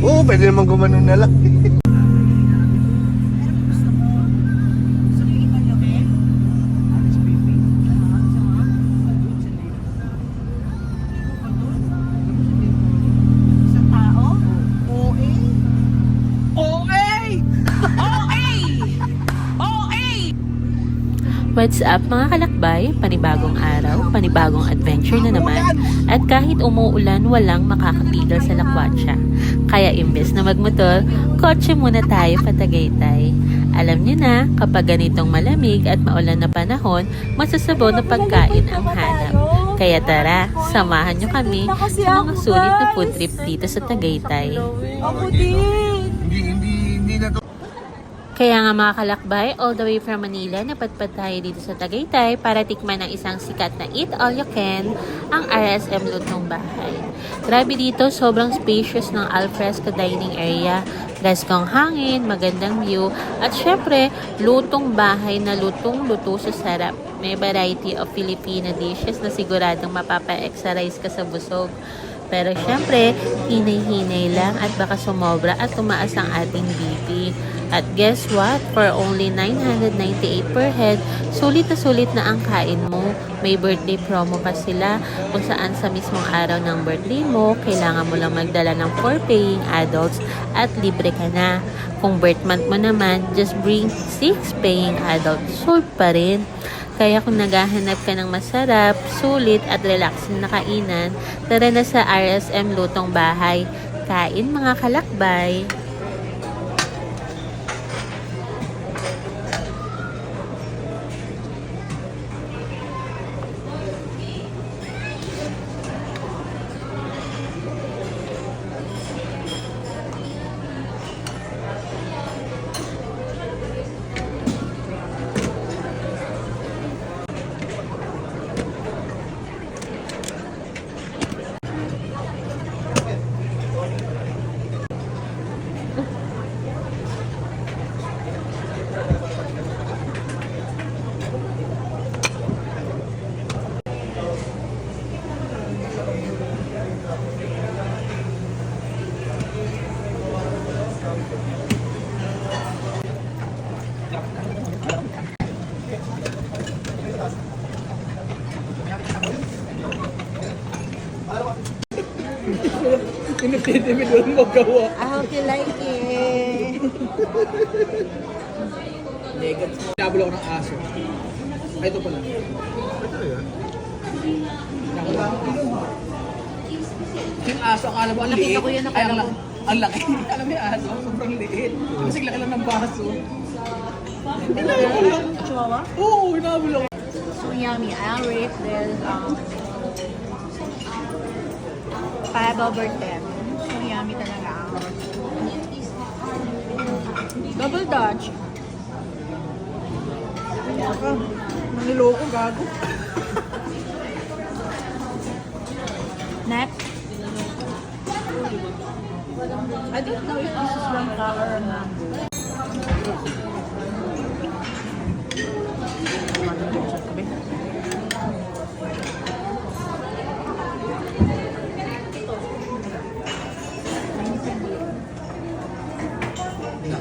Oo, pwede naman gumanon na lang. What's up mga kalakbay? Panibagong araw, panibagong adventure na naman. At kahit umuulan, walang makakapigil sa lakwatsa. Kaya imbes na magmotor, kotse muna tayo patagaytay. Alam niyo na, kapag ganitong malamig at maulan na panahon, masasabaw na pagkain ang hanap. Kaya tara, samahan niyo kami sa mga sulit na food trip dito sa Tagaytay. Ako din! Kaya nga mga kalakbay, all the way from Manila, napadpad tayo dito sa Tagaytay para tikman ng isang sikat na Eat All You Can, ang RSM Lutong Bahay. Grabe dito, sobrang spacious ng alfresco dining area, gaskong hangin, magandang view, at syempre, lutong bahay na lutong-luto sa sarap. May variety of Filipino dishes na siguradong mapapa-exercise ka sa busog. Pero syempre, hinay-hinay lang at baka sumobra at tumaas ang ating BP. At guess what? For only 998 per head, sulit na sulit na ang kain mo. May birthday promo pa sila kung saan sa mismong araw ng birthday mo, kailangan mo lang magdala ng 4 paying adults at libre ka na. Kung birth month mo naman, just bring 6 paying adults. Sold pa rin. Kaya kung naghahanap ka ng masarap, sulit at relaxing na kainan, tara na sa RSM Lutong Bahay. Kain mga kalakbay! I hope you like it. Nabula ko ng aso. Ay, ito pala. Yung aso, akala mo ang Nakita liit. ko yun, Ay, akala ko. Ang laki. Alam mo yung aso, sobrang liit. Kasi laki lang ng baso. Chihuahua? Oo, hinabula ko. So yummy. I'll rate this um, 5 over 10. So yummy talaga. Double Dutch. Baka, maniloko gago. Next. I don't know if this is langka or mango.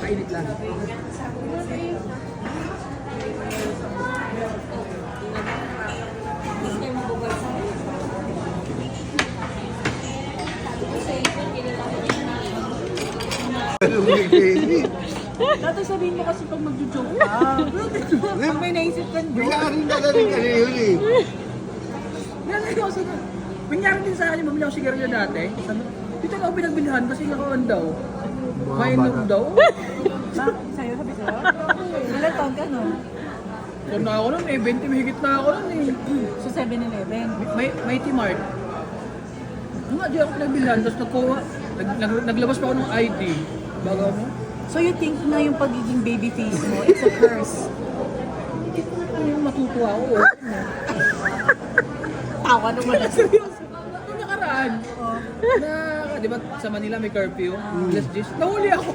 Nakainit lang. Dati sabihin mo kasi pag magjo-joke ka. Pag may naisip kang joke. Bigla rin na rin kanina yun eh. Nangyari na. Nangyari din sa akin, bumili ako sigarilyo dati. Sabi, dito na ako pinagbilihan kasi nakawan daw. Mainom daw. Bakit sa'yo? Sabi sa'yo? Ilan taon ka no? Kung na ako nun eh, 20 mahigit na ako nun eh. So 7-Eleven. May, may T-Mart. Nga, di ako pinagbilhan. Tapos nagkuha, nag, nag, naglabas pa ako ng ID. Bago ano? So you think na yung pagiging baby face mo, it's a curse? Yung matutuwa ako. oh. Tawa naman. Seryoso. Nung nakaraan, na, di ba sa Manila may curfew, alas 10, nahuli ako.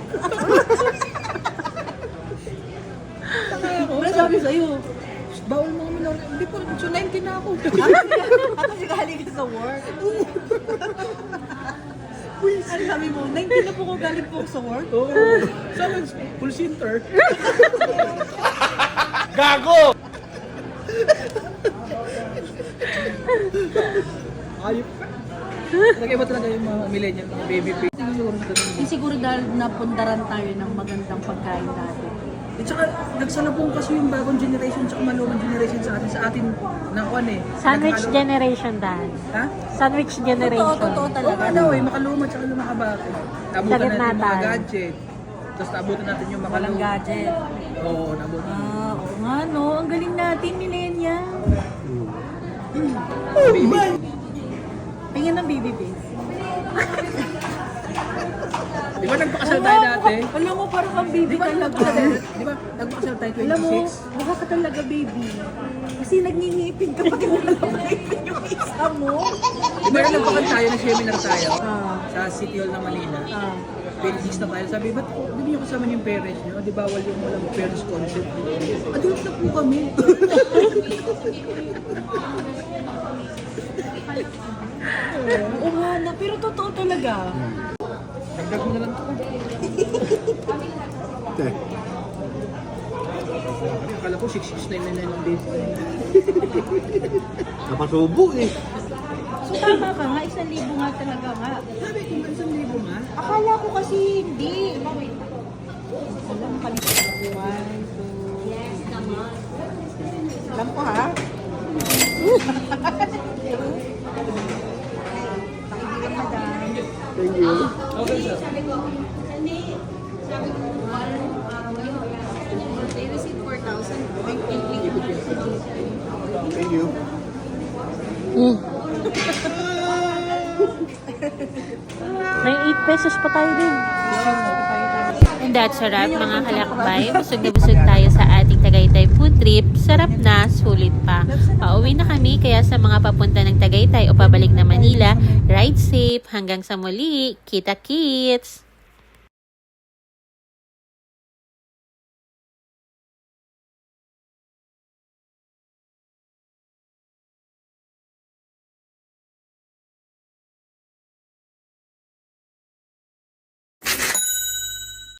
Taka ako. Ano sabi sa'yo? Bawal mga minor. Hindi po, so 19 na ako. Ako si galing ka sa work. Ano sabi mo? 19 na po ko galing po sa work. Oo. Sa akin, full center. Gago! Ayop ka. Nag-iba talaga yung mga millennial, mga baby face. Siguro. Eh, siguro dahil napundaran tayo ng magandang pagkain natin. At saka, nagsalubong kasi yung bagong generation sa malumang generation sa atin. Sa atin, nakuan eh. Sandwich Nagkalo- generation dan. Ha? Sandwich generation. Totoo, totoo Oo talaga. daw eh, makaluma tsaka lumakabate. Nabutan Sagad natin yung mga natin. gadget. Tapos nabutan natin yung Walang makaluma. gadget. Oo, nabutan. Ah, oo nga no. Ang galing natin, millennial. Baby. Baby face. Di ba nagpakasal tayo dati? Alam mo, parang ang baby Di ba talaga. nagpakasal? Di ba nagpakasal tayo Alam mo, 26? mukha ka talaga baby. Kasi nagngingipin ka pag nalapangipin yung isa mo. Di ba nagpakasal tayo, nag-seminar tayo Ah. sa City Hall ng Manila? Ah. 26 na tayo. Sabi, ba't di niyo kasama yung parents niyo? Di bawal yung walang parents concept? Adult na po kami. Oo nga na, pero totoo talaga. Dagdag mo na lang to. Te. Akala ko 6699 ang date. Napasubo eh. So tama ka nga, isang libo nga talaga nga. Sabi ko, isang libo nga. Akala ko kasi hindi. Alam, palit ko. One, two. Yes, naman. Alam ko ha. Thank you. Okay, sir. They received 4,000. Thank you. Mm. May 8 pesos pa tayo din. And that's a wrap mga kalakbay. Busog na busog tayo sa ating Tagaytay food trip. Sarap na, sulit pa. Pauwi na kami kaya sa mga papunta ng Tagaytay o pabalik na Manila, ride safe hanggang sa muli. Kita kits!